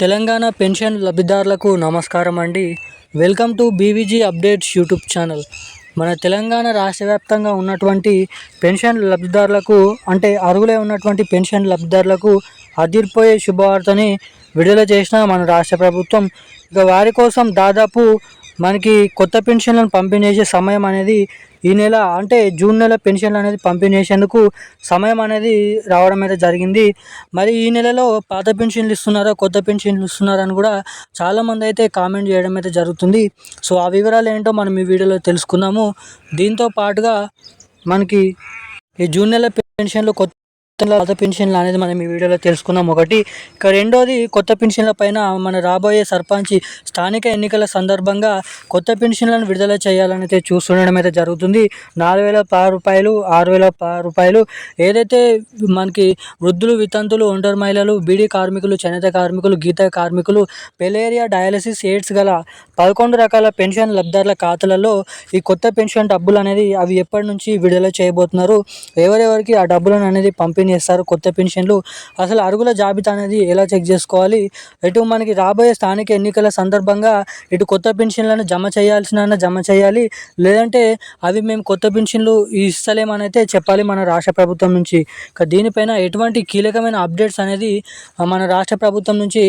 Telangana pension లబ్ధిదారులకు నమస్కారం అండి. Welcome to BVG updates YouTube channel. మన తెలంగాణ రాష్ట్ర వ్యాప్తంగా ఉన్నటువంటి పెన్షన్ లబ్ధిదారులకు అంటే అరువులే ఉన్నటువంటి పెన్షన్ లబ్ధిదారులకు అదిరిపోయే శుభవార్తని విడుదల చేసిన మన రాష్ట్ర ప్రభుత్వం ఇక వారి కోసం దాదాపు మనకి కొత్త పెన్షన్లను పంపిణీ చేసే సమయం అనేది ఈ నెల అంటే జూన్ నెల పెన్షన్లు అనేది పంపిణీ చేసేందుకు సమయం అనేది రావడం అయితే జరిగింది. మరి ఈ నెలలో పాత పెన్షన్లు ఇస్తున్నారా కొత్త పెన్షన్లు ఇస్తున్నారా అని కూడా చాలామంది అయితే కామెంట్ చేయడం అయితే జరుగుతుంది. సో ఆ వివరాలు ఏంటో మనం ఈ వీడియోలో తెలుసుకుందాము. దీంతో పాటుగా మనకి ఈ జూన్ నెల పెన్షన్లు కొత్త పాత పెన్షన్లు అనేది మనం ఈ వీడియోలో తెలుసుకున్నాం ఒకటి ఇక రెండోది కొత్త పెన్షన్ల పైన మన రాబోయే సర్పంచ్ స్థానిక ఎన్నికల సందర్భంగా కొత్త పెన్షన్లను విడుదల చేయాలని అయితే చూస్తుండడం అయితే జరుగుతుంది. నాలుగు వేల పది రూపాయలు ఆరు వేల పది రూపాయలు ఏదైతే మనకి వృద్ధులు వితంతులు ఒంటరి మహిళలు బీడీ కార్మికులు చేనేత కార్మికులు గీత కార్మికులు పెలేరియా డయాలసిస్ ఎయిడ్స్ గల పదకొండు రకాల పెన్షన్ లబ్ధిదారుల ఖాతాలలో ఈ కొత్త పెన్షన్ డబ్బులు అనేది అవి ఎప్పటి నుంచి విడుదల చేయబోతున్నారు? ఎవరెవరికి ఆ డబ్బులను అనేది పంపిణీ చేస్తారు కొత్త పెన్షన్లు. అసలు అరుగుల జాబితా అనేది ఎలా చెక్ చేసుకోవాలి? ఇటు మనకి రాబోయే స్థానిక ఎన్నికల సందర్భంగా ఇటు కొత్త పెన్షన్లను జమ చేయాల్సిన జమ చేయాలి? లేదంటే అవి మేము కొత్త పెన్షన్లు ఇస్తలేమని అయితే చెప్పాలి మన రాష్ట్ర ప్రభుత్వం నుంచి. దీనిపైన ఎటువంటి కీలకమైన అప్డేట్స్ అనేది మన రాష్ట్ర ప్రభుత్వం నుంచి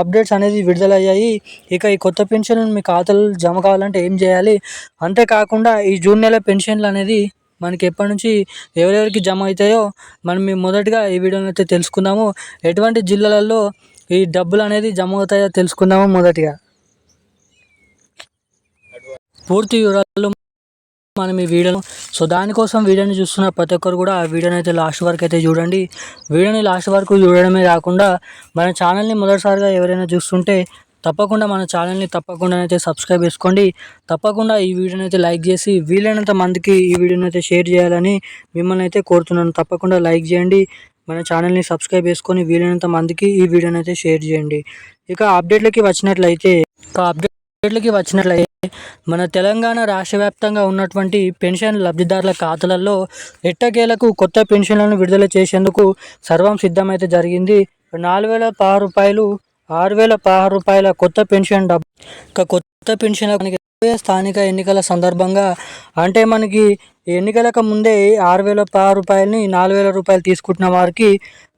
అప్డేట్స్ అనేది విడుదలయ్యాయి. ఇక ఈ కొత్త పెన్షన్లు మీ ఖాతాలో జమ కావాలంటే ఏం చేయాలి? అంతేకాకుండా ఈ జూన్ నెల పెన్షన్లు అనేది మనకి ఎప్పటి నుంచి ఎవరెవరికి జమ అవుతాయో మనం మొదటిగా మొదటగా ఈ వీడియోలో అయితే తెలుసుకుందాము. ఎటువంటి జిల్లాలలో ఈ డబ్బులు అనేది జమ అవుతాయో తెలుసుకుందాము మొదటిగా. పూర్తి వివరాలు మనం ఈ వీడియోను సో దానికోసం వీడియోని చూస్తున్న ప్రతి ఒక్కరు కూడా ఆ వీడియోని అయితే లాస్ట్ వరకు అయితే చూడండి. వీడియోని లాస్ట్ వరకు చూడడమే కాకుండా మన ఛానల్ని మొదటిసారిగా ఎవరైనా చూస్తుంటే తప్పకుండా మన ఛానల్ని తప్పకుండా అయితే సబ్స్క్రైబ్ చేసుకోండి. తప్పకుండా ఈ వీడియోని అయితే లైక్ చేసి వీలైనంత మందికి ఈ వీడియోని అయితే షేర్ చేయాలని మిమ్మల్ని అయితే కోరుతున్నాను. తప్పకుండా లైక్ చేయండి. మన ఛానల్ని సబ్స్క్రైబ్ చేసుకొని వీలైనంత మందికి ఈ వీడియోని అయితే షేర్ చేయండి. ఇక అప్డేట్లకి వచ్చినట్లయితే ఇక అప్డేట్లకి వచ్చినట్లయితే మన తెలంగాణ రాష్ట్ర వ్యాప్తంగా ఉన్నటువంటి పెన్షన్ లబ్ధిదారుల ఖాతాలలో ఎట్టకేలకు కొత్త పెన్షన్లను విడుదల చేసేందుకు సర్వం సిద్ధమైతే జరిగింది. నాలుగు వేల రూపాయలు ఆరు వేల పదహారు రూపాయల కొత్త పెన్షన్ డబ్బు. ఇక కొత్త పెన్షన్ మనకి స్థానిక ఎన్నికల సందర్భంగా అంటే మనకి ఎన్నికలకు ముందే ఆరు వేల పదహారు రూపాయలని నాలుగు వేల రూపాయలు తీసుకుంటున్న వారికి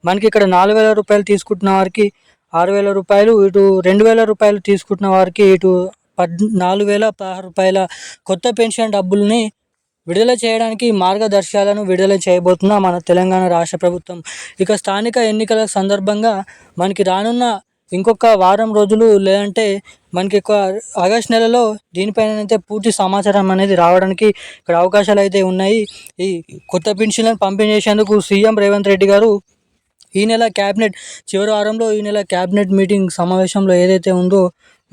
మనకి ఇక్కడ నాలుగు వేల రూపాయలు తీసుకుంటున్న వారికి ఆరు వేల రూపాయలు ఇటు రెండు వేల రూపాయలు తీసుకుంటున్న వారికి ఇటు పద్ నాలుగు వేల పదహారు రూపాయల కొత్త పెన్షన్ డబ్బుల్ని విడుదల చేయడానికి మార్గదర్శకాలను విడుదల చేయబోతున్న మన తెలంగాణ రాష్ట్ర ప్రభుత్వం. ఇక స్థానిక ఎన్నికల సందర్భంగా మనకి రానున్న ఇంకొక వారం రోజులు లేదంటే మనకి ఎక్కువ ఆగస్ట్ నెలలో దీనిపైన అయితే పూర్తి సమాచారం అనేది రావడానికి ఇక్కడ అవకాశాలు అయితే ఉన్నాయి. ఈ కొత్త పెన్షన్లను పంపిణీ చేసేందుకు సీఎం రేవంత్ రెడ్డి గారు ఈ నెల క్యాబినెట్ చివరి వారంలో ఈ నెల క్యాబినెట్ మీటింగ్ సమావేశంలో ఏదైతే ఉందో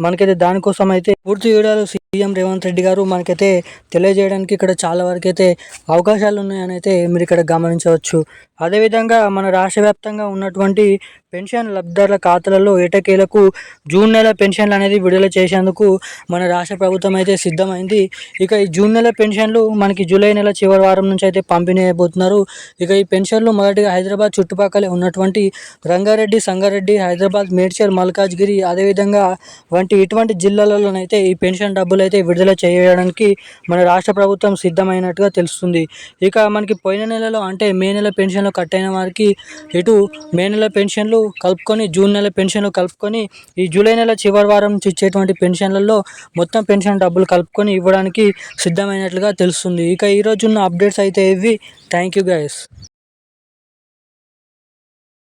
మనకైతే దానికోసం అయితే పూర్తి వీడియోలు సీఎం రేవంత్ రెడ్డి గారు మనకైతే తెలియజేయడానికి ఇక్కడ చాలా వరకు అయితే అవకాశాలు ఉన్నాయని అయితే మీరు ఇక్కడ గమనించవచ్చు. అదేవిధంగా మన రాష్ట్ర వ్యాప్తంగా ఉన్నటువంటి పెన్షన్ లబ్ధిదారుల ఖాతాలలో ఏటకేలకు జూన్ నెల పెన్షన్లు అనేది విడుదల చేసేందుకు మన రాష్ట్ర ప్రభుత్వం అయితే సిద్ధమైంది. ఇక ఈ జూన్ నెల పెన్షన్లు మనకి జూలై నెల చివరి వారం నుంచి అయితే పంపిణీ అయిపోతున్నారు. ఇక ఈ పెన్షన్లు మొదటిగా హైదరాబాద్ చుట్టుపక్కల ఉన్నటువంటి రంగారెడ్డి సంగారెడ్డి హైదరాబాద్ మేడ్చల్ మల్కాజ్గిరి అదేవిధంగా వంటి ఇటువంటి జిల్లాలలోనైతే ఈ పెన్షన్ డబ్బులు అయితే విడుదల చేయడానికి మన రాష్ట్ర ప్రభుత్వం సిద్ధమైనట్టుగా తెలుస్తుంది. ఇక మనకి పోయిన నెలలో అంటే మే నెల పెన్షన్లు కట్ అయిన వారికి ఇటు మే నెల పెన్షన్లు కలుపుకొని జూన్ నెల పెన్షన్లు కలుపుకొని ఈ జూలై నెల చివరి వారం నుంచి ఇచ్చేటువంటి పెన్షన్లలో మొత్తం పెన్షన్ డబ్బులు కలుపుకొని ఇవ్వడానికి సిద్ధమైనట్లుగా తెలుస్తుంది. ఇక ఈరోజు ఉన్న అప్డేట్స్ అయితే ఇవి. Thank you guys